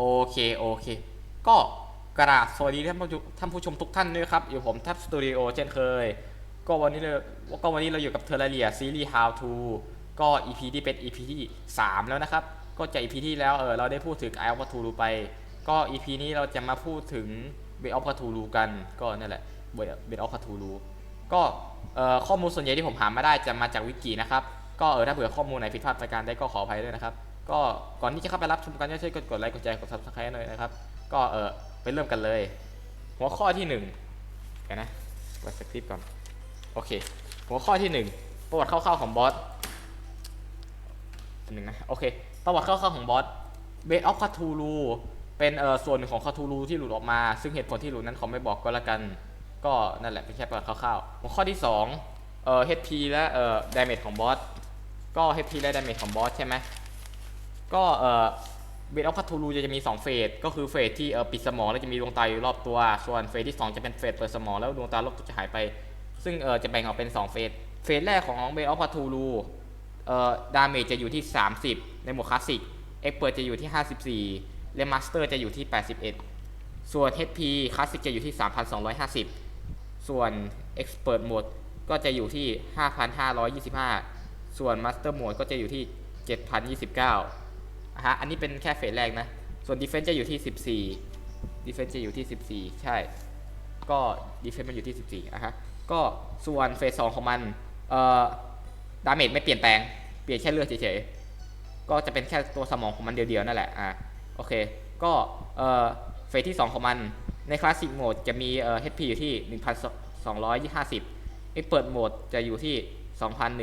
โอเคโอเค ก็กราบสวัสดีท่านผู้ชมท่านผู้ชมทุกท่านด้วยครับ อยู่ผมทับสตูดิโอเช่นเคย ก็วันนี้เราก็วันนี้เราอยู่กับเทอร์เรียซีรีส์ How to ก็ EP ที่เป็น EP ที่ 3 แล้วนะครับ ก็จาก EP ที่แล้วเออเราได้พูดถึง Eye of Cthulhu ไป ก็ EP นี้เราจะมาพูดถึง Way of Cthulhu กันก็นั่นแหละ Way of Cthulhu ก็เอ่อข้อมูลส่วนใหญ่ที่ผมหามาได้จะมาจากวิกินะครับ ก็เออถ้าเผื่อข้อมูลไหนผิดพลาดประการใดก็ขออภัยด้วยนะครับ ก็ก่อนที่จะเข้าไปรับชมกันก็ช่วยกดกดไลค์กดแชร์กด subscribe หน่อยนะครับ ก็เออไปเริ่มกันเลย หัวข้อที่หนึ่งเดี๋ยวนะกดสคริปต์ก่อน โอเค หัวข้อที่หนึ่งประวัติคร่าวๆของบอสหนึ่งนะ โอเค ประวัติคร่าวๆของบอสเบสออฟคาทูลูเป็นเออส่วนหนึ่งของคาทูลูที่หลุดออกมา ซึ่งเหตุผลที่หลุดนั้นเขาไม่บอกก็แล้วกัน ก็นั่นแหละเป็นแค่ประวัติคร่าวๆ หัวข้อที่สองเอ่อ HP และเอ่อ damage ของบอส ก็ HP และ damage ของบอสใช่ไหม ก็เอ่อเบสออฟคาทูลูจะมี2เฟสก็คือเฟสที่เอ่อปิดสมองแล้วจะมีดวงตาอยู่รอบตัว ส่วนเฟสที่ 2 จะเป็นเฟสเปิดสมองแล้วดวงตารอบตัวจะหายไป ซึ่งเอ่อจะแบ่งออกเป็น 2 เฟส เฟสแรกของเบสออฟคาทูลูเอ่อดาเมจจะอยู่ที่ 30 ในโหมดคลาสสิกเอ็กเปิดจะอยู่ที่ 54 และมาสเตอร์จะอยู่ที่ 81 ส่วน HP คลาสสิกจะอยู่ที่ 3,250 ส่วน Expert Mode ก็จะอยู่ที่ 5,525 ส่วน Master Mode ก็จะอยู่ที่ 7,029อะ ฮะอันนี้เป็นแค่เฟสแรกนะ ส่วน Defense จะอยู่ที่ 14 Defense จะอยู่ที่ 14 ใช่ ก็ Defense มันอยู่ที่ 14อะฮะก็ส่วนเฟส2ของมันเอ่อดาเมจไม่เปลี่ยนแปลง เปลี่ยนแค่เลือดเฉยๆ ก็จะเป็นแค่ตัวสมองของมันเดียวๆนั่นแหละ อะโอเค ก็เอ่อเฟสที่ 2 ของมัน ในคลาสสิกโหมดจะมีเอ่อ HP อยู่ที่ 1,250 Expert Mode จะอยู่ที่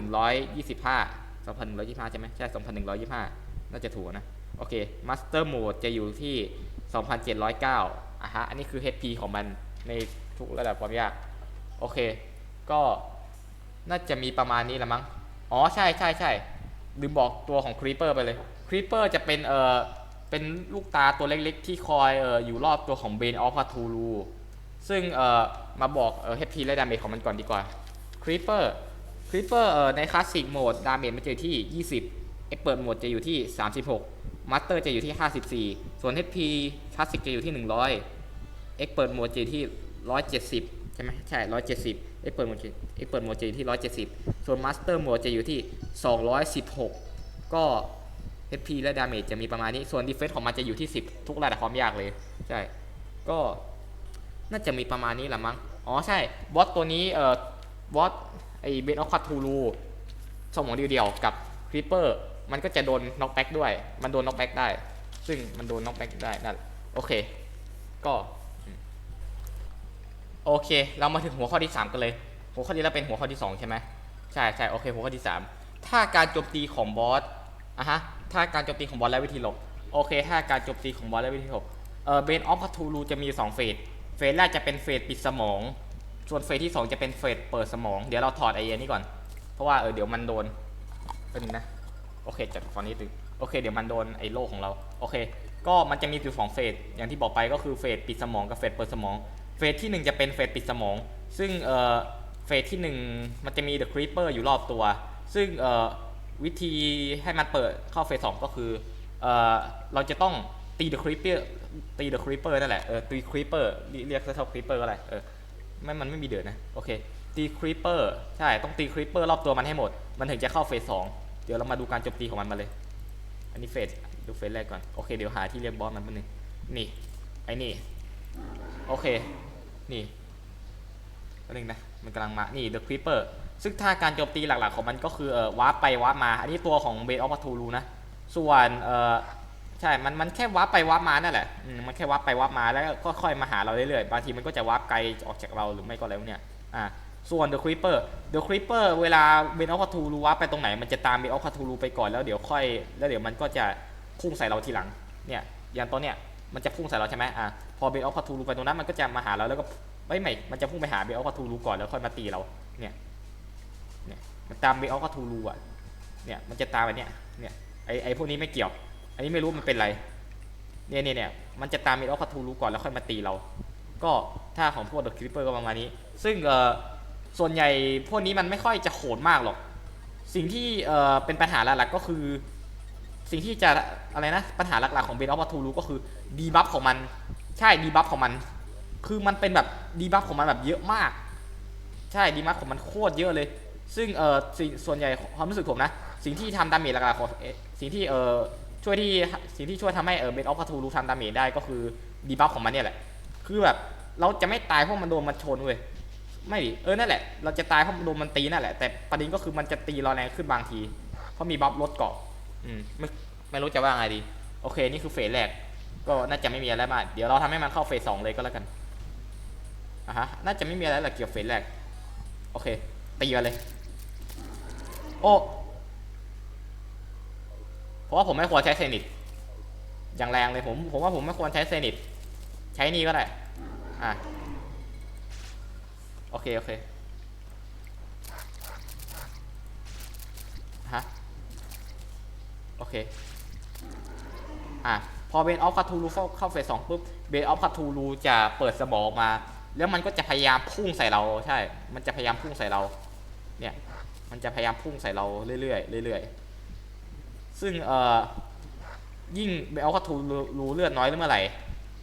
2,125 2,125 ใช่ไหมใช่ 2,125 น่าจะถูกนะ โอเค Master Mode จะอยู่ที่ 2,709อะฮะ อันนี้คือ HP ของมันในทุกระดับความยาก โอเค ก็น่าจะมีประมาณนี้ละมั้ง อ๋อ ใช่ใช่ใช่ลืมบอกตัวของ Creeper ไปเลย Creeper จะเป็นเอ่อเป็นลูกตาตัวเล็กๆ ที่คอยเอ่ออยู่รอบตัวของ Bane of Cthulhu ซึ่งเอ่อมาบอกเอ่อ HP และ Damage ของมันก่อนดีกว่า Creeper Creeper เอ่อในคลาสสิกโหมด Damage มันจะอยู่ที่ 20 Expert Mode จะอยู่ที่ 36 Master จะอยู่ที่ 54 ส่วน HP คลาสสิกจะอยู่ที่ 100 Expert Mode จะอยู่ที่ 170 ใช่ไหมใช่ 170 Expert Mode จะ Expert Mode จะอยู่ที่ 170 ส่วน Master Mode จะอยู่ที่ 216 ก็ HP และ Damage จะมีประมาณนี้ ส่วน Defense ของมันจะอยู่ที่ 10 ทุกระดับความยากเลย ใช่ ก็น่าจะมีประมาณนี้แหละมั้ง อ๋อใช่ บอสตัวนี้เอ่อบอสไอ้เบนออฟคาทูลูสมองเดียวๆกับคริปเปอร์ มันก็จะโดนน็อกแบ็กด้วย มันโดนน็อกแบ็กได้ ซึ่งมันโดนน็อกแบ็กได้นั่นโอเค ก็ โอเค เรามาถึงหัวข้อที่ 3 กันเลย หัวข้อนี้เราเป็นหัวข้อที่ 2 ใช่ไหมใช่ใช่โอเคหัวข้อที่ 3 ถ้าการโจมตีของบอสอะฮะถ้าการโจมตีของบอสและวิธีหลบโอเค ถ้าการโจมตีของบอสและวิธีหลบเออเบนออฟพัทูลูจะมี 2 เฟสเฟสแรกจะเป็นเฟสปิดสมอง ส่วนเฟสที่ 2 จะเป็นเฟสเปิดสมอง เดี๋ยวเราถอดไอเอ็นนี้ก่อน เพราะว่าเออเดี๋ยวมันโดนเป็นนะ โอเคจัดฟอนต์นี้ตึงโอเค เดี๋ยวมันโดนไอ้โล่ของเรา โอเค ก็มันจะมีอยู่สองเฟส อย่างที่บอกไปก็คือเฟสปิดสมองกับเฟสเปิดสมอง เฟสที่ 1 จะเป็นเฟสปิดสมอง ซึ่งเอ่อเฟสที่ 1 มันจะมีเดอะครีปเปอร์อยู่รอบตัว ซึ่งเอ่อวิธีให้มันเปิดเข้าเฟสสองก็คือเอ่อเราจะต้องตีเดอะครีปเปอร์ตีเดอะครีปเปอร์นั่นแหละ เออตีครีปเปอร์เรียกซะเท่าครีปเปอร์ก็ได้เออไม่มันไม่มีเดือดนะ โอเคตีครีปเปอร์ใช่ ต้องตีครีปเปอร์รอบตัวมันให้หมด มันถึงจะเข้าเฟสสอง เดี๋ยวเรามาดูการโจมตีของมันมาเลย อันนี้เฟสดูเฟสแรกก่อน โอเค เดี๋ยวหาที่เรียกบอสมันแป๊บนึงนี่ ไอ้นี่ โอเค นี่แป๊บนึงนะ มันกำลังมา นี่ The Creeper ซึ่งถ้าการโจมตีหลักๆของมันก็คือเอ่อวาร์ปไปวาร์ปมา อันนี้ตัวของเบสออฟพัทูลูนะ ส่วนเอ่อใช่ มัน มันแค่วาร์ปไปวาร์ปมานั่นแหละอืมมันแค่วาร์ปไปวาร์ปมาแล้วก็ค่อยมาหาเราเรื่อยๆ บางทีมันก็จะวาร์ปไกลออกจากเราหรือไม่ก็แล้วเนี่ย อ่า ส่วน The Creeper The Creeper เวลาเบนออฟคาทูลูวาร์ไปตรงไหนมันจะตามเบนออฟคาทูลูไปก่อนแล้วเดี๋ยวค่อยแล้วเดี๋ยวมันก็จะพุ่งใส่เราทีหลังเนี่ยอย่างตัวเนี้ยมันจะพุ่งใส่เราใช่ไหมอ่าพอเบนออฟคาทูลูไปตรงนั้นมันก็จะมาหาเราแล้วก็ไม่ไม่มันจะพุ่งไปหาเบนออฟคาทูลูก่อนแล้วค่อยมาตีเราเนี่ยเนี่ยมันตามเบนออฟคาทูลูอะเนี่ยมันจะตามไปเนี่ยเนี่ยไอไอพวกนี้ไม่เกี่ยว อันนี้ไม่รู้มันเป็นไรเนี่ยเนี่ยเนี่ยมันจะตามเมดออฟคาทูรูก่อนแล้วค่อยมาตีเรา ก็ถ้าของพวกเดอะคริปเปอร์ก็ประมาณนี้ ซึ่งเอ่อ ส่วนใหญ่พวกนี้มันไม่ค่อยจะโหดมากหรอก สิ่งที่เอ่อเป็นปัญหาหลักๆก็คือ สิ่งที่จะอะไรนะปัญหาหลักๆของเบนออฟทูรูก็คือดีบัฟของมันใช่ดีบัฟของมัน คือมันเป็นแบบดีบัฟของมันแบบเยอะมาก ใช่ดีบัฟของมันโคตรเยอะเลย ซึ่งเออสิ่งส่วนใหญ่ความรู้สึกผมนะ สิ่งที่ทำดาเมจหลักๆของเอ่อสิ่งที่เออช่วยที่สิ่งที่ช่วยทำให้เออเบนออฟทูรูทำดาเมจได้ก็คือดีบัฟของมันเนี่ยแหละ คือแบบเราจะไม่ตายเพราะมันโดนมันชนเว้ย ไม่ดิเออนั่นแหละ เราจะตายเพราะโดนมันตีนั่นแหละ แต่ประเด็นก็คือมันจะตีเราแรงขึ้นบางที เพราะมีบัฟลดเกาะ อืม ไม่ ไม่รู้จะว่าไงดี โอเค นี่คือเฟสแรก ก็น่าจะไม่มีอะไรมาก เดี๋ยวเราทำให้มันเข้าเฟสสองเลยก็แล้วกันอะฮะ น่าจะไม่มีอะไรหรอกเกี่ยวกับเฟสแรก โอเค ตีกันเลย โอ้ เพราะว่าผมไม่ควรใช้เซนิตอย่างแรงเลยผม ผมว่าผมไม่ควรใช้เซนิตใช้นี่ก็ได้ อะ โอเค โอเค ฮะ โอเค อะ พอเบนออฟคาทูรูเข้าเฟสสองปุ๊บ เบนออฟคาทูรูจะเปิดสมองมา แล้วมันก็จะพยายามพุ่งใส่เรา ใช่ มันจะพยายามพุ่งใส่เรา เนี่ย มันจะพยายามพุ่งใส่เราเรื่อยๆ เรื่อยๆ ซึ่ง เอ่อ ยิ่งเบนออฟคาทูรูเลือดน้อยหรือเมื่อไหร่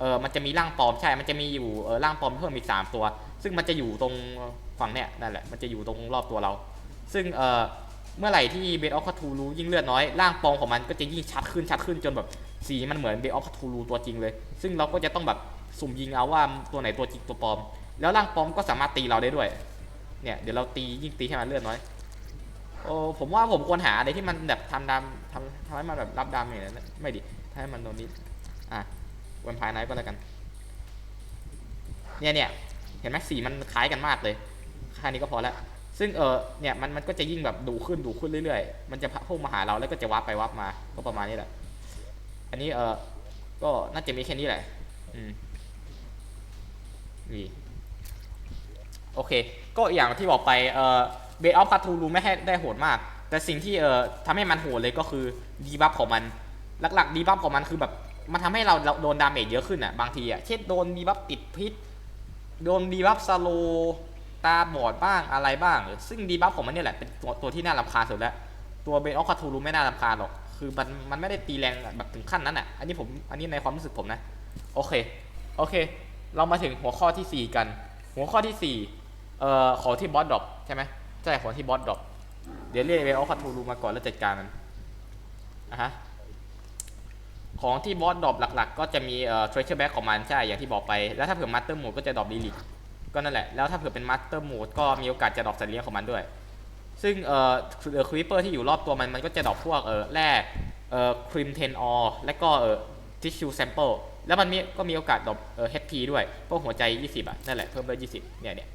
เออมันจะมีร่างปลอมใช่ มันจะมีอยู่เออร่างปลอมเพิ่มอีกสามตัว ซึ่งมันจะอยู่ตรงฝั่งเนี่ยนั่นแหละ มันจะอยู่ตรงรอบตัวเรา ซึ่งเออเมื่อไหร่ที่เบนออฟคาทูรูยิ่งเลือดน้อยร่างปลอมของมันก็จะยิ่งชัดขึ้นชัดขึ้นจนแบบสีมันเหมือนเบนออฟคาทูรูตัวจริงเลย ซึ่งเราก็จะต้องแบบสุ่มยิงเอาว่าตัวไหนตัวจริงตัวปลอม แล้วร่างปลอมก็สามารถตีเราได้ด้วย เนี่ยเดี๋ยวเราตียิ่งตีให้มันเลือดน้อยโอ้ผมว่าผมควรหาอะไรที่มันแบบทำดามทำทำให้มันแบบรับดามอย่างนั้นไม่ดิให้มันโดนนิดอะ วมไพร์ไนท์ก็แล้วกัน เนี่ยเนี่ยเห็นไหมสีมันคล้ายกันมากเลยแค่นี้ก็พอแล้วซึ่งเออเนี่ยมันมันก็จะยิ่งแบบดูขึ้นดูขึ้นเรื่อยๆ มันจะพุ่งมาหาเราแล้วก็จะวับไปวับมา ก็ประมาณนี้แหละ อันนี้เออก็น่าจะมีแค่นี้แหละ อืมนี่โอเค ก็อย่างที่บอกไปเออเบสออฟคาทูรูไม่ให้ได้โหดมาก แต่สิ่งที่เออทำให้มันโหดเลยก็คือดีบัฟของมัน หลักๆดีบัฟของมันคือแบบ มันทำให้เราโดนดาเมจเยอะขึ้นอะบางทีอะเช่นโดนดีบัฟติดพิษ โดนดีบัฟสโลตาบอดบ้างอะไรบ้าง ซึ่งดีบัฟของมันเนี่ยแหละเป็นตัวตัวที่น่ารำคาญสุดแล้ว ตัวเบนออคาทูรูไม่น่ารำคาญหรอก คือมันมันไม่ได้ตีแรงแบบถึงขั้นนั้นอะ อันนี้ผมอันนี้ในความรู้สึกผมนะ โอเค โอเค เรามาถึงหัวข้อที่ 4 กัน หัวข้อที่4เอ่อของที่บอสดรอปใช่ไหมใช่ของที่บอสดรอปเดี๋ยวเรียกเบนออคาทูรูมาก่อนแล้วจัดการมันอะฮะ ของที่บอสดรอปหลัก ๆ ก็จะมีเอ่อ treasure bag ของมันใช่ อย่างที่บอกไป แล้วถ้าเผื่อ master mode ก็จะดรอป relic ก็นั่นแหละ แล้วถ้าเผื่อเป็น master mode ก็มีโอกาสจะดรอปสัตว์เลี้ยงของมันด้วย ซึ่งเอ่อเอ่อ creeper ที่อยู่รอบตัวมัน มันก็จะดรอปพวกเอ่อแร่เอ่อ cream ten ore และก็เอ่อ tissue sample แล้วมันมีก็มีโอกาสดรอปเอ่อ HP ด้วย พวกหัวใจ 20 อะ นั่นแหละ เพิ่มไป20 เนี่ยเนี่ย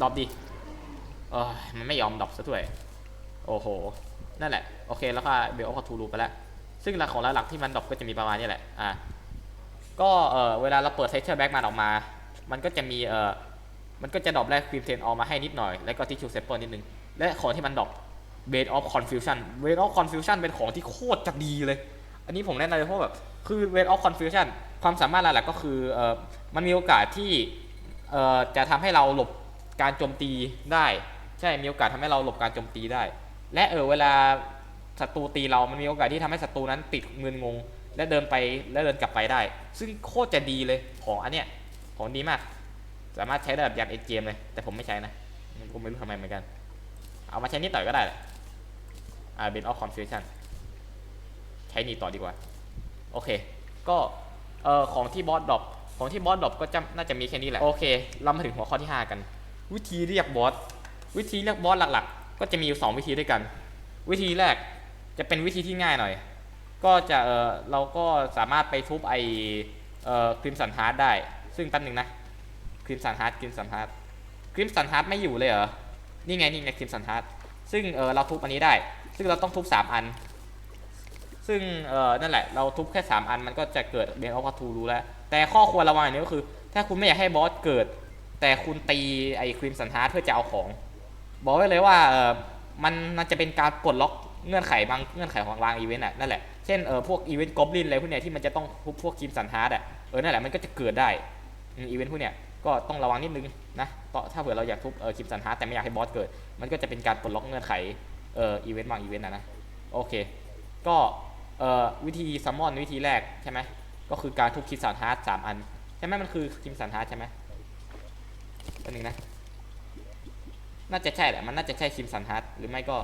ดรอปดิเออมันไม่ยอมดรอปซะด้วย โอ้โห นั่นแหละ โอเค แล้วก็เบลออฟทูรูไปแล้ว ซึ่งหลักของหลักที่มันดรอปก็จะมีประมาณนี้แหละอะก็เออเวลาเราเปิดเท x t อร์แบ็กมันออกมา มันก็จะมีเออมันก็จะดรอปแรกครีมเทนออกมาให้นิดหน่อย แล้วก็ทิชชูเซปเปอร์นิดนึง และของที่มันดรอปเบ d ออฟคอนฟิวชั่นเบ d ออฟคอนฟิวชั่นเป็นของที่โคตรจะดีเลย อันนี้ผมแนะนำเลยเพราะแบบคือเบ d ออฟคอนฟิวชั่นความสามารถหลักๆก็คือเออมันมีโอกาสที่เออจะทำให้เราหลบการโจมตีได้ ใช่มีโอกาสทำให้เราหลบการโจมตีได้ และเออเวลา ศัตรูตีเรามันมีโอกาสที่ทำให้ศัตรูนั้นติดมึนงง และเดินไปและเดินกลับไปได้ ซึ่งโคตรจะดีเลยของอันเนี้ยของดีมาก สามารถใช้ได้แบบยันเอเจมเลย แต่ผมไม่ใช้นะผมไม่รู้ทำไมเหมือนกัน เอามาใช้นิดหน่อยก็ได้แหละอ่าเบนออฟคอนฟิวชั่นใช้นี่ต่อดีกว่า โอเค ก็เอ่อของที่บอสดรอปของที่บอสดรอปก็จะน่าจะมีแค่นี้แหละ โอเค เรามาถึงหัวข้อที่ 5 กัน วิธีเรียกบอสวิธีเรียกบอสหลักๆ ก็จะมีอยู่สองวิธีด้วยกัน วิธีแรก จะเป็นวิธีที่ง่ายหน่อย ก็จะเออเราก็สามารถไปทุบไอเอ่อครีมสันฮาร์ดได้ ซึ่งแป๊บนึงนะครีมสันฮาร์ดครีมสันฮาร์ดครีมสันฮาร์ดไม่อยู่เลยเหรอ นี่ไงนี่ไงครีมสันฮาร์ดซึ่งเออเราทุบอันนี้ได้ ซึ่งเราต้องทุบ 3 อัน ซึ่งเออนั่นแหละ เราทุบแค่ 3 อันมันก็จะเกิดเบนออฟทูรู้แล้ว แต่ข้อควรระวังอย่างนี้ก็คือ ถ้าคุณไม่อยากให้บอสเกิด แต่คุณตีไอครีมสันฮาร์ดเพื่อจะเอาของ บอกไว้เลยว่าเออมันมันจะเป็นการปลดล็อก เงื่อนไขบางเงื่อนไขของบางอีเวนต์อะนั่นแหละ เช่นเออพวกอีเวนต์กอบลินอะไรพวกเนี้ยที่มันจะต้องทุบพวกครีมสันฮาร์ดอะเออนั่นแหละมันก็จะเกิดได้อีเวนต์พวกเนี้ยก็ต้องระวังนิดนึงนะถ้าเผื่อเราอยากทุบเออครีมสันฮาร์ดแต่ไม่อยากให้บอสเกิด มันก็จะเป็นการปลดล็อกเงื่อนไขเอออีเวนต์บางอีเวนต์นะนะโอเค ก็เออวิธีซัมมอนวิธีแรกใช่ไหมก็คือการทุบคิมสันฮาร์ดสามอันใช่ไหมมันคือคิมสันฮาร์ดใช่ไหมอันหนึ่งนะน่าจะใช่แหละมันน่าจะใช่คิมสันฮาร์ดหรือไม่ก็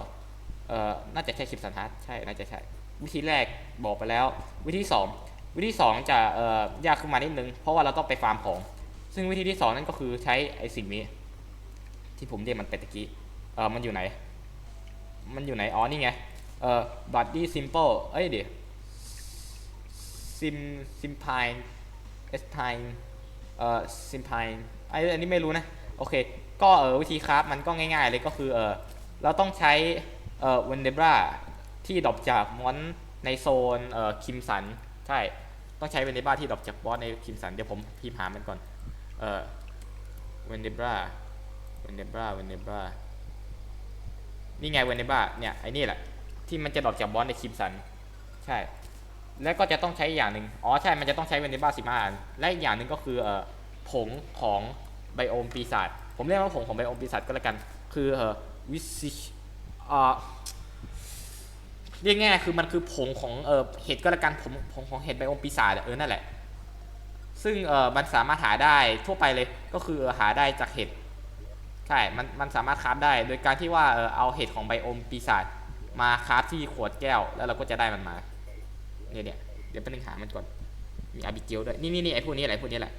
เอ่อน่าจะใช่คิมสันฮาร์ดใช่น่าจะใช่วิธีแรกบอกไปแล้ว วิธีสองวิธีสองจะเอ่อยากขึ้นมานิดนึง เพราะว่าเราต้องไปฟาร์มของ ซึ่งวิธีที่สองนั่นก็คือใช้ไอ้สิ่งนี้ ที่ผมเรียกมันไปตะกี้เอ่อมันอยู่ไหน มันอยู่ไหนอ๋อนี่ไงเอ่อ body simple เอ้ยเดี๋ยว sim simpine s p i n e เอ่อ simpine ไออันนี้ไม่รู้นะ โอเค ก็เออวิธีคราฟมันก็ง่ายๆเลยก็คือเออเราต้องใช้ เอ่อเวนเดบราที่ดรอปจากมอนในโซนเอ่อคิมสันใช่ต้องใช้เวนเดบราที่ดรอปจากบอสในคิมสันเดี๋ยวผมพิมพ์หามันก่อนเอ่อเวนเดบราเวนเดบราเวนเดบรานี่ไงเวนเดบราเนี่ยไอ้นี่แหละที่มันจะดรอปจากบอสในคิมสันใช่ แล้วก็จะต้องใช้อย่างหนึ่งอ๋อใช่มันจะต้องใช้เวนเดบราสิบห้าอันและอีกอย่างหนึ่งก็คือเอ่อผงของไบโอมปีศาจผมเรียกว่าผงของไบโอมปีศาจก็แล้วกัน คือเอ่อวิซิอ่า เรียกง่ายคือมันคือผงของเออเห็ดก็แล้วกันผมผงของเห็ดไบอมปีศาจเออนั่นแหละ ซึ่งเออมันสามารถหาได้ทั่วไปเลยก็คือหาได้จากเห็ดใช่ มันมันสามารถคราฟได้ โดยการที่ว่าเออเอาเห็ดของไบโอมปีศาจมาคราฟที่ขวดแก้ว แล้วเราก็จะได้มันมาเนี่ยเนี่ยเดี๋ยวไปนึงหามันก่อนมีอาบิเกลด้วยนี่นี่นี่ไอ้พวกนี้แหละไอ้พวกนี้แหละ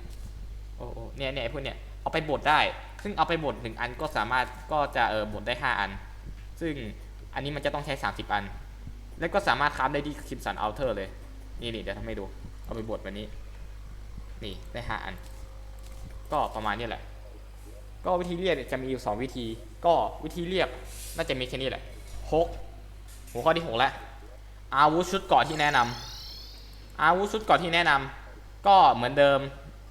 โอ้โอ้เนี่ยเนี่ยไอ้พวกเนี้ยเอาไปบดได้ ซึ่งเอาไปบดหนึ่งอันก็สามารถก็จะเออบดได้ห้าอัน ซึ่งอันนี้มันจะต้องใช้ 30 อัน แล้วก็สามารถคราฟได้ที่คิมสันอัลเทอร์เลย นี่นี่เดี๋ยวทำให้ดู เอาไปบดแบบนี้ นี่ได้ห้าอัน ก็ประมาณนี้แหละ ก็วิธีเรียกจะมีอยู่สองวิธี ก็วิธีเรียกน่าจะมีแค่นี้แหละหกหัวข้อที่หกแล้วอาวุธชุดเกราะที่แนะนำอาวุธชุดเกราะที่แนะนำก็เหมือนเดิม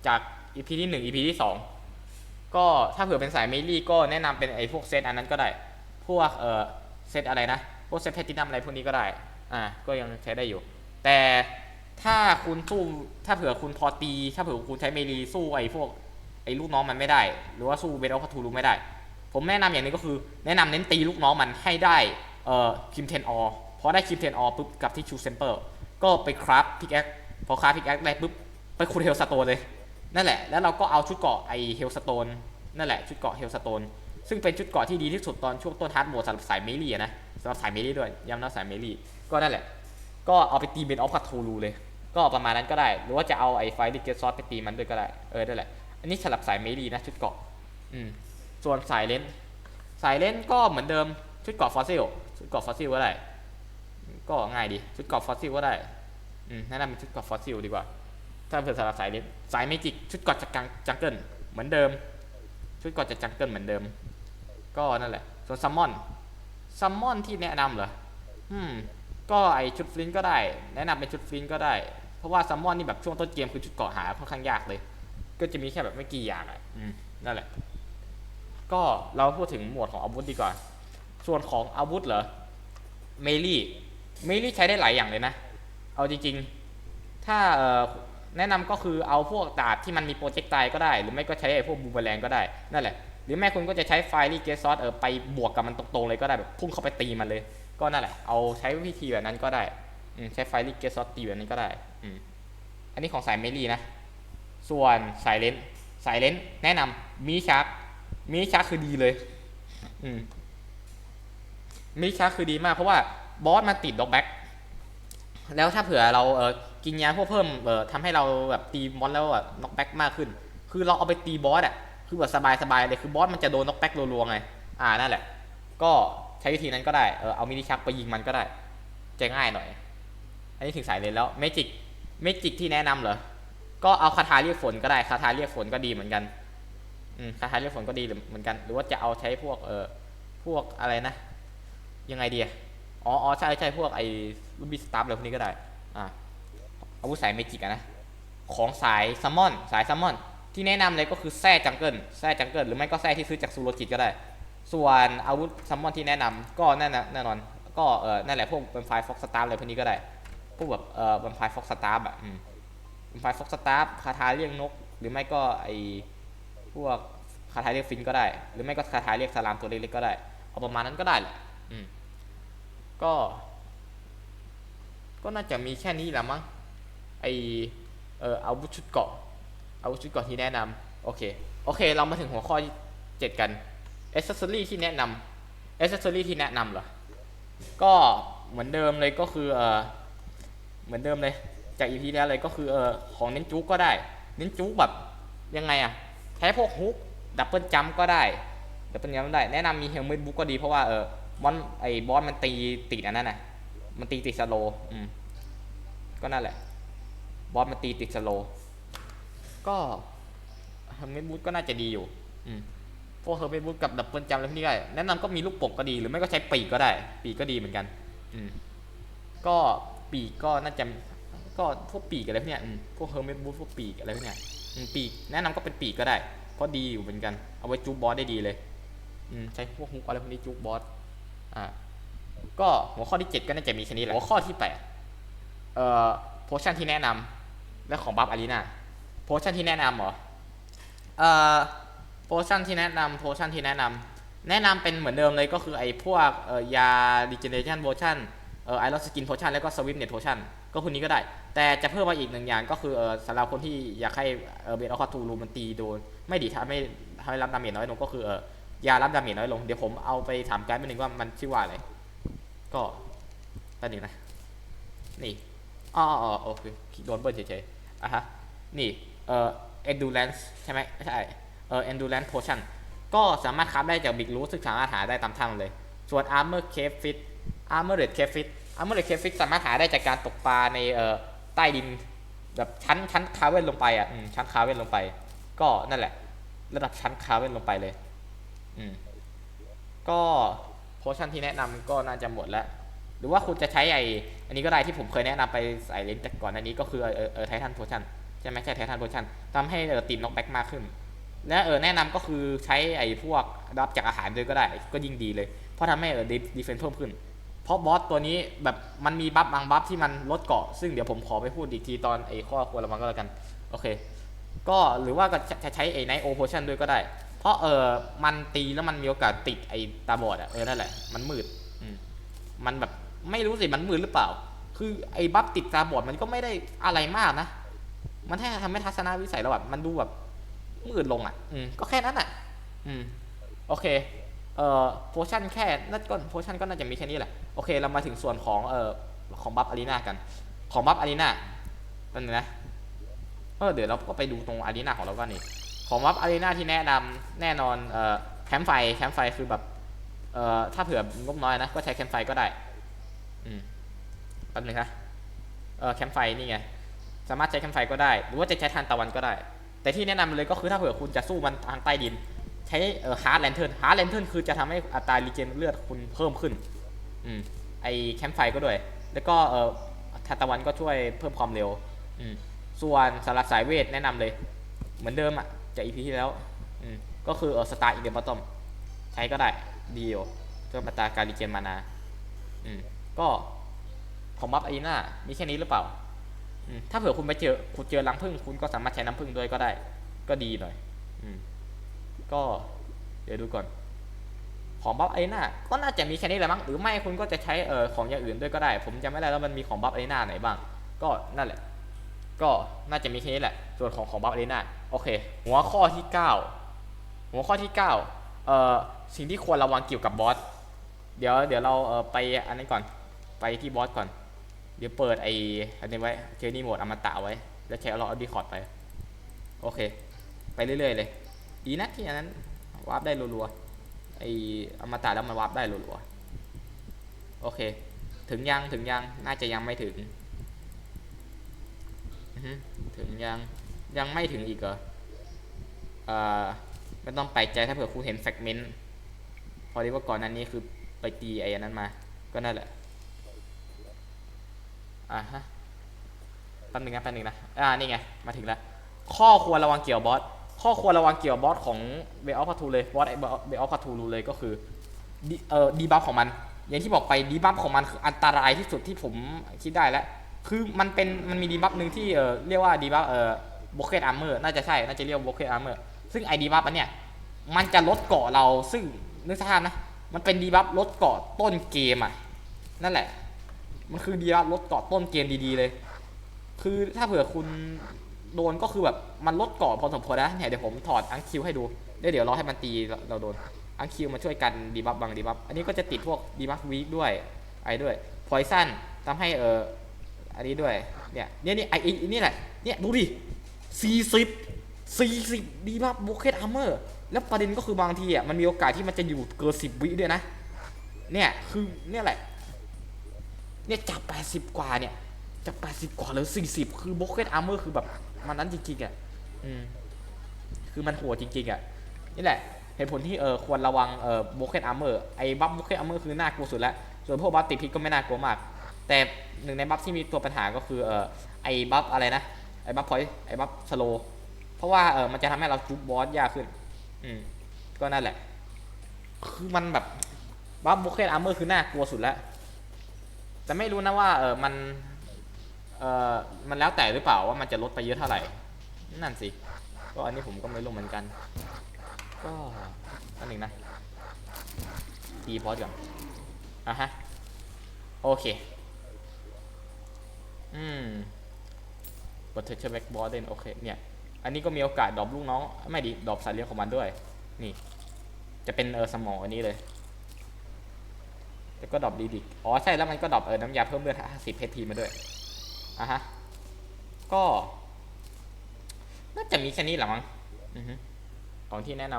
จาก EP ที่1 EP ที่2ก็ถ้าเผื่อเป็นสายเมลี่ก็แนะนำเป็นไอ้พวกเซตอันนั้นก็ได้ พวกเออเซตอะไรนะพวกเซตแพลตินัมอะไรพวกนี้ก็ได้อ่าก็ยังใช้ได้อยู่ แต่ถ้าคุณสู้ถ้าเผื่อคุณพอตี ถ้าเผื่อคุณใช้เมลีสู้ไอ้พวกไอ้ลูกน้องมันไม่ได้ หรือว่าสู้เบลพัทูลูไม่ได้ ผมแนะนำอย่างนี้ก็คือ แนะนำเน้นตีลูกน้องมันให้ได้เอ่อคิมเทนออพอได้คิมเทนออปุ๊บกับที่ชูเซมเปอร์ก็ไปคราฟพิกแอคพอคราฟพิกแอคได้ปุ๊บไปคูดเฮลสโตนเลย นั่นแหละ แล้วเราก็เอาชุดเกาะไอเฮลสโตนนั่นแหละชุดเกาะเฮลสโตน ซึ่งเป็นชุดเกราะที่ดีที่สุดตอนช่วงต้นฮาร์ดโหมดสำหรับสายเมลี่นะสำหรับสายเมลี่ด้วยย้ำนะสายเมลี่ก็นั่นแหละ ก็เอาไปตีเบนออฟพัททูรูเลย ก็ประมาณนั้นก็ได้ หรือว่าจะเอาไอ้ไฟดิเกตซอสไปตีมันด้วยก็ได้ เออนั่นแหละ อันนี้สำหรับสายเมลี่นะชุดเกราะ อืม ส่วนสายเลนสายเลนก็เหมือนเดิมชุดเกราะฟอสซิล ชุดเกราะฟอสซิลก็ได้ ก็ง่ายดี ชุดเกราะฟอสซิลก็ได้ อืมแนะนำเป็นชุดเกราะฟอสซิลดีกว่า ถ้าเผื่อสำหรับสายเลนสายเมจิกชุดเกราะจากจังเกิลเหมือนเดิม ชุดเกราะจากจังเกิลเหมือนเดิม ก็นั่นแหละ ส่วนซัมมอนซัมมอนที่แนะนำเหรออืมก็ไอชุดฟลินต์ก็ได้ แนะนำเป็นชุดฟลินต์ก็ได้ เพราะว่าซัมมอนนี่แบบช่วงต้นเกมคือชุดเกาะหาค่อนข้างยากเลย ก็จะมีแค่แบบไม่กี่อย่างอะอืมนั่นแหละ ก็เราพูดถึงหมวดของอาวุธดีกว่า ส่วนของอาวุธเหรอเมลี่เมลี่ใช้ได้หลายอย่างเลยนะ เอาจริงๆ ถ้าเอ่อแนะนำก็คือเอาพวกดาบที่มันมีโปรเจกต์ไตก็ได้ หรือไม่ก็ใช้ไอ้พวกบูมเบรงก็ได้ นั่นแหละ รือแม่คุณก็จะใช้ไฟลี่เกสซอสเออไปบวกกับมันตรงๆเลยก็ได้แบบพุ่งเข้าไปตีมันเลย ก็นั่นแหละเอาใช้วิธีแบบนั้นก็ได้ใช้ไฟลี่เกสซอสตีแบบนั้นก็ได้อือันนี้ของสายเมลี่นะ ส่วนสายเลนสายเลนแนะนำมีชาร์กมีชาร์กคือดีเลยอืมีชาร์กคือดีมากเพราะว่าบอสมันติดด็อกแบ็กแล้วถ้าเผื่อเราเออกินยาพวกเพิ่มเออทำให้เราแบบตีบอสแล้วแบบน็อกแบ็กมากขึ้น คือเราเอาไปตีบอสอะ คือแบบสบายๆเลยคือบอสมันจะโดนน็อกแบ็กรัวๆไง อ่านั่นแหละ ก็ใช้วิธีนั้นก็ได้ เออเอามินิชักไปยิงมันก็ได้จะง่ายหน่อย อันนี้ถึงสายเลนแล้วเมจิกเมจิกที่แนะนำเหรอ ก็เอาคาถาเรียกฝนก็ได้คาถาเรียกฝนก็ดีเหมือนกันอืมคาถาเรียกฝนก็ดีเหมือนกัน หรือว่าจะเอาใช้พวกเออพวกอะไรนะ ยังไงดีอะอ๋ออ๋อใช่ใช่พวกไอ้ลูบิสตาร์อะไรพวกนี้ก็ได้ อ่าอาวุธสายเมจิกอะนะ ของสายซัมมอน สายซัมมอน ที่แนะนำเลยก็คือแซ่จังเกิลแซ่จังเกิลหรือไม่ก็แซ่ที่ซื้อจากซูโรจิก็ได้ ส่วนอาวุธซัมมอนที่แนะนำก็แน่นแน่นอน ก็เออนั่นแหละพวกเป็นไฟฟ็อกสตาร์อะไรพวกนี้ก็ได้ พวกแบบเออเป็นไฟฟ็อกสตาร์อะอืมเป็นไฟฟ็อกสตาร์คาถาเรียกนก หรือไม่ก็ไอพวกคาถาเรียกฟินก็ได้ หรือไม่ก็คาถาเรียกสลามตัวเล็กๆก็ได้ เอาประมาณนั้นก็ได้แหละอืมก็ ก็น่าจะมีแค่นี้แหละมั้งไอเอออาวุธชุดเกาะ อาวุธชุดกราะที่แนะนำโอเค โอเค เรามาถึงหัวข้อเจ็ดกันอ c เซอรี่ที่แนะนำอเซอรี่ที่แนะนำเหรอ ก็เหมือนเดิมเลยก็คือเออเหมือนเดิมเลย จากอีพีแล้วเลยก็คือเออของเน้นจุกก็ได้ เน้นจุกแบบยังไงอะใช้พวกฮุกดับเบิลจัมก็ได้ดับเบิลจัมได้แนะนำมีเฮลเมตบุ๊กก็ดีเพราะว่าเออบอสไอ้บอสมันตีติดอันนั้นน่ะมันตีติดสโลอืมก็นั่นแหละบอสมันตีติดสโล ก็เฮลเมตบุ๊กก็น่าจะดีอยู่ อืมพวกเฮลเมตบุ๊กกับดับเบิลจัมอะไรพวกนี้ก็ได้แนะนำก็มีลูกปกก็ดีหรือไม่ก็ใช้ปีกก็ได้ ปีกก็ดีเหมือนกัน อืมก็ปีกก็น่าจะก็พวกปีกอะไรพวกเนี้ยอืมพวกเฮอร์เมตบูธพวกปีกอะไรพวกเนี้ยอืมปีกแนะนำก็เป็นปีกก็ได้เพราะดีอยู่เหมือนกัน เอาไว้จูบบอสได้ดีเลยอืมใช้พวกฮุกอะไรพวกนี้จูบบอสอ่าก็หัวข้อที่ 7 ก็น่าจะมีแค่นี้แหละหัวข้อที่8เอ่อโพชั่นที่แนะนำและของบัฟอารีนา โพชั่นที่แนะนำเหรอเอ่อโพชั่นที่แนะนำโพชั่นที่แนะนำแนะนำเป็นเหมือนเดิมเลยก็คือไอ้พวกเอ่อยา regeneration potion เอ่อไอรอนสกินโพชั่นแล้วก็สวิปเน็ตโพชั่นก็พวกนี้ก็ได้ แต่จะเพิ่มมาอีกหนึ่งอย่างก็คือเออสำหรับคนที่อยากให้เออเบสออคาทูรูมันตีโดน ไม่ดีทำให้ทำให้รับดาเมจน้อยลงก็คือเออยารับดาเมจน้อยลงเดี๋ยวผมเอาไปถามไกด์ไปหนึ่งว่ามันชื่อว่าอะไรก็แป๊บนึงนะนี่อ๋ออ๋อโอเคโดนเบิร์นเฉยๆอะฮะนี่ เอ่อ endurance ใช่ไหมไม่ใช่เอ่อ endurance potion ก็สามารถคราฟได้จากบิ๊กรูซึ่งสามารถหาได้ตามทางเลย ส่วน armor cave fit armored cave fit armored cave fit สามารถหาได้จากการตกปลาในเอ่อใต้ดินแบบชั้นชั้นคาเว่นลงไปอะชั้นคาเว่นลงไป ก็นั่นแหละ ระดับชั้นคาเว่นลงไปเลยอืมก็โพชั่นที่แนะนำก็น่าจะหมดแล้ว หรือว่าคุณจะใช้ไออันนี้ก็ได้ที่ผมเคยแนะนำไปใส่เลนส์แต่ก่อนอันนี้ก็คือเออเออเออไททันโพชั่น ใช่ไหมใช่ไททันโพชั่นทำให้เออตีมน็อกแบ็กมากขึ้น และเออแนะนำก็คือใช้ไอ้พวกรับจากอาหารด้วยก็ได้ ก็ยิ่งดีเลย เพราะทำให้เออดีเฟนเพิ่มขึ้น เพราะบอสตัวนี้แบบมันมีบัฟบางบัฟที่มันลดเกาะ ซึ่งเดี๋ยวผมขอไปพูดอีกทีตอนไอ้ข้อควรระวังก็แล้วกัน โอเค ก็หรือว่าก็จะใช้ไอ้ไนโอโพชั่นด้วยก็ได้ เพราะเออมันตีแล้วมันมีโอกาสติดไอ้ตาบอดอะเออนั่นแหละ มันมืดมันแบบไม่รู้สิมันมืดหรือเปล่า คือไอ้บัฟติดตาบอดมันก็ไม่ได้อะไรมากนะ มันแค่ทำให้ทัศนวิสัยเราแบบมันดูแบบมืดลงอะ อืมก็แค่นั้นอะ อืม โอเค เอ่อโพชั่นแค่นั่นก็โพชั่นก็น่าจะมีแค่นี้แหละ โอเค เรามาถึงส่วนของเอ่อของบัฟอารีนากัน ของบัฟอารีนาเป็นงนะ เออเดี๋ยวเราก็ไปดูตรงอารีนาของเราก็นี่ ของบัฟอารีนาที่แนะนำแน่นอน เอ่อแคมป์ไฟ แคมป์ไฟคือแบบ เอ่อ ถ้าเผื่องบน้อยนะ ก็ใช้แคมป์ไฟก็ได้ อืมแป๊บนึงนะ เออแคมป์ไฟนี่ไง สามารถใช้แคมไฟก็ได้ หรือว่าจะใช้ทานตะวันก็ได้ แต่ที่แนะนำเลยก็คือถ้าเผื่อคุณจะสู้มันทางใต้ดิน ใช้เอ่อฮาร์ดแลนเทิร์นฮาร์ดแลนเทิร์นคือจะทำให้อัตรารีเจนเลือดคุณเพิ่มขึ้นอืมไอแคมไฟก็ด้วย แล้วก็เอ่อทานตะวันก็ช่วยเพิ่มความเร็วอืมส่วนสำหรับสายเวทแนะนำเลย เหมือนเดิมอะจากอีพีที่แล้วอืมก็คือเออสตาร์อินเดบอตตอมใช้ก็ได้ดีอยู่เพิ่มอัตราการรีเจนมานาอืมก็ของบัฟไอน่ามีแค่นี้หรือเปล่า ถ้าเผื่อคุณไปเจอคุณเจอรังผึ้งคุณก็สามารถใช้น้ำผึ้งด้วยก็ได้ ก็ดีหน่อยอก็เดี๋ยวดูก่อน ของบัฟไอน่าก็น่าจะมีแค่นี้แหละมั้งหรือไม่คุณก็จะใช้เอ่อของอย่างอื่นด้วยก็ได้ ผมจำไม่ได้แล้วมันมีของบัฟไอน่าไหนบ้าง ก็นั่นแหละ ก็น่าจะมีแค่นี้แหละ ส่วนของของบัฟไอน่าโอเค หัวข้อที่ 9 หัวข้อที่9เอ่อสิ่งที่ควรระวังเกี่ยวกับบอสเดี๋ยวเดี๋ยวเราเอ่อไปอันนี้ก่อนไปที่บอสก่อน เดี๋ยวเปิดไออันนี้ไว้เจอนี่โหมดอมตะไว้ แล้วใช้เราเอาดีคอร์ดไป โอเค ไปเรื่อยๆเลย ดีนะที่อันนั้นวาร์ปได้รัวๆไออมตะแล้วมันวาร์ปได้รัวๆโอเค ถึงยังถึงยังน่าจะยังไม่ถึงถึงยังยังไม่ถึงอีกเหรอเอ่อไม่ต้องไปลกใจถ้าเผื่อคุณเห็นแฟกเมนต์พอดีว่าก่อนนั้นนี้คือไปตีไอ้นั้นมา ก็นั่นแหละ อ่าฮะแป๊บนึงนะแป๊บนึงนะอ่านี่ไงมาถึงแล้วข้อควรระวังเกี่ยวบอสข้อควรระวังเกี่ยวบอสของเบลออฟพาทูเลยบอสไอเบลออฟพาทูรูเลยก็คือดีเอ่อดีบัฟของมัน อย่างที่บอกไปดีบัฟของมันคืออันตรายที่สุดที่ผมคิดได้แล้วคือมันเป็นมันมีดีบัฟหนึ่งที่เอ่อเรียกว่าดีบัฟเอ่อโบเกตอาร์เมอร์น่าจะใช่น่าจะเรียกโบเกตอาร์เมอร์ซึ่งไอดีบัฟอันเนี้ยมันจะลดเกาะเราซึ่งนึกสภาพนะมันเป็นดีบัฟลดเกาะต้นเกมอะนั่นแหละ มันคือดีบัฟลดเกาะต้นเกมดีๆเลย คือถ้าเผื่อคุณโดนก็คือแบบมันลดเกาะพอสมควรนะเนี่ยเดี๋ยวผมถอดอังคิวให้ดูเดี๋ยวเดี๋ยวรอให้มันตีเราโดนอังคิวมาช่วยกันดีบัฟบางดีบัฟอันนี้ก็จะติดพวกดีบัฟวีคด้วยไอ้ด้วยพอยซันทำให้เอออันนี้ด้วยเนี่ยเนี่ยนี่ไอ้ไอ้นี่แหละเนี่ยดูดิสี่สิบสี่สิบดีบัฟบุคเคตอาร์เมอร์แล้วประเด็นก็คือบางทีอะมันมีโอกาสที่มันจะอยู่เกินสิบวิด้วยนะเนี่ยคือเนี่ยแหละ เนี่ยจากแปดสิบกว่าเนี่ยจากแปดสิบกว่าเหลือสี่สิบคือบุคเคตอาร์เมอร์คือแบบมันนั้นจริงๆอะอืมคือมันโหดจริงๆอะนี่แหละเหตุผลที่เออควรระวังเออบุคเคตอาร์เมอร์ไอ้บัฟบุคเคตอาร์เมอร์คือน่ากลัวสุดแล้ว ส่วนพวกบัฟติดพิษก็ไม่น่ากลัวมาก แต่หนึ่งในบัฟที่มีตัวปัญหาก็คือเออไอ้บัฟอะไรนะไอ้บัฟพอยไอ้บัฟสโลเพราะว่าเออมันจะทำให้เราจุบบอสยากขึ้น อืมก็นั่นแหละ คือมันแบบบัฟบุคเคตอาร์เมอร์คือน่ากลัวสุดแล้ว แต่ไม่รู้นะว่าเออมันเออมันแล้วแต่หรือเปล่าว่ามันจะลดไปเยอะเท่าไหร่ นั่นสิ ก็อันนี้ผมก็ไม่รู้เหมือนกัน ก็อันหนึ่งนะตีพอดก่อนอะฮะ โอเค อืม potential back borden โอเค เนี่ย อันนี้ก็มีโอกาสดรอปลูกน้อง ไม่ดีดรอปสายเลี้ยงของมันด้วย นี่ จะเป็นเออสมองอันนี้เลย แล้วก็ดรอปดีดิกอ๋อใช่แล้วมันก็ดรอปเออน้ำยาเพิ่มเลือด50เพทีมาด้วยอะฮะ ก็ น่าจะมีแค่นี้แหละมั้งอือฮึของที่แนะน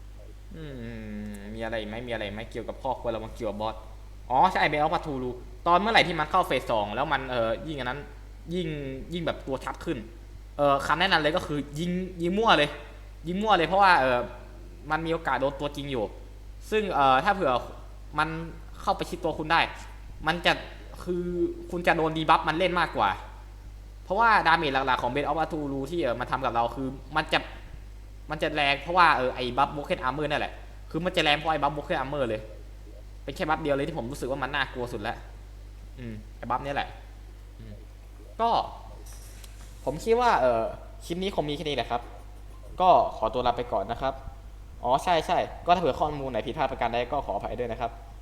ำอืมมีอะไรไหมมีอะไรไหมเกี่ยวกับข้อควรระวังเกี่ยวกับบอสอ๋อใช่เบลพัทูรูตอนเมื่อไหร่ที่มันเข้าเฟสสองแล้วมันเออยิ่งอันนั้น ยิ่งยิ่งแบบตัวชัดขึ้นเออคำแนะนำเลยก็คือ ยิงยิงมั่วเลย ยิงมั่วเลยเพราะว่าเออมันมีโอกาสโดนตัวจริงอยู่ ซึ่งเออถ้าเผื่อมัน เข้าไปชิดตัวคุณได้ มันจะคือคุณจะโดนดีบัฟมันเล่นมากกว่า เพราะว่าดาเมจหลักๆของเบนออฟอาทูรูที่เออมันทำกับเราคือมันจะมันจะแรงเพราะว่าเออไอ้บัฟโบเคนอาร์เมอร์นั่นแหละ คือมันจะแรงเพราะไอ้บัฟโบเคนอาร์เมอร์เลย เป็นแค่บัฟเดียวเลยที่ผมรู้สึกว่ามันน่ากลัวสุดแล้วอืมไอ้บัฟเนี้ยแหละก็ ผมคิดว่าเออคลิปนี้คงมีแค่นี้แหละครับ ก็ขอตัวลาไปก่อนนะครับ อ๋อใช่ใช่ก็ถ้าเผื่อข้อมูลไหนผิดพลาดประการใดก็ขออภัยด้วยนะครับ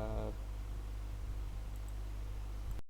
บ